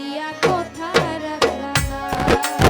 দিয়া কোথা রাখা।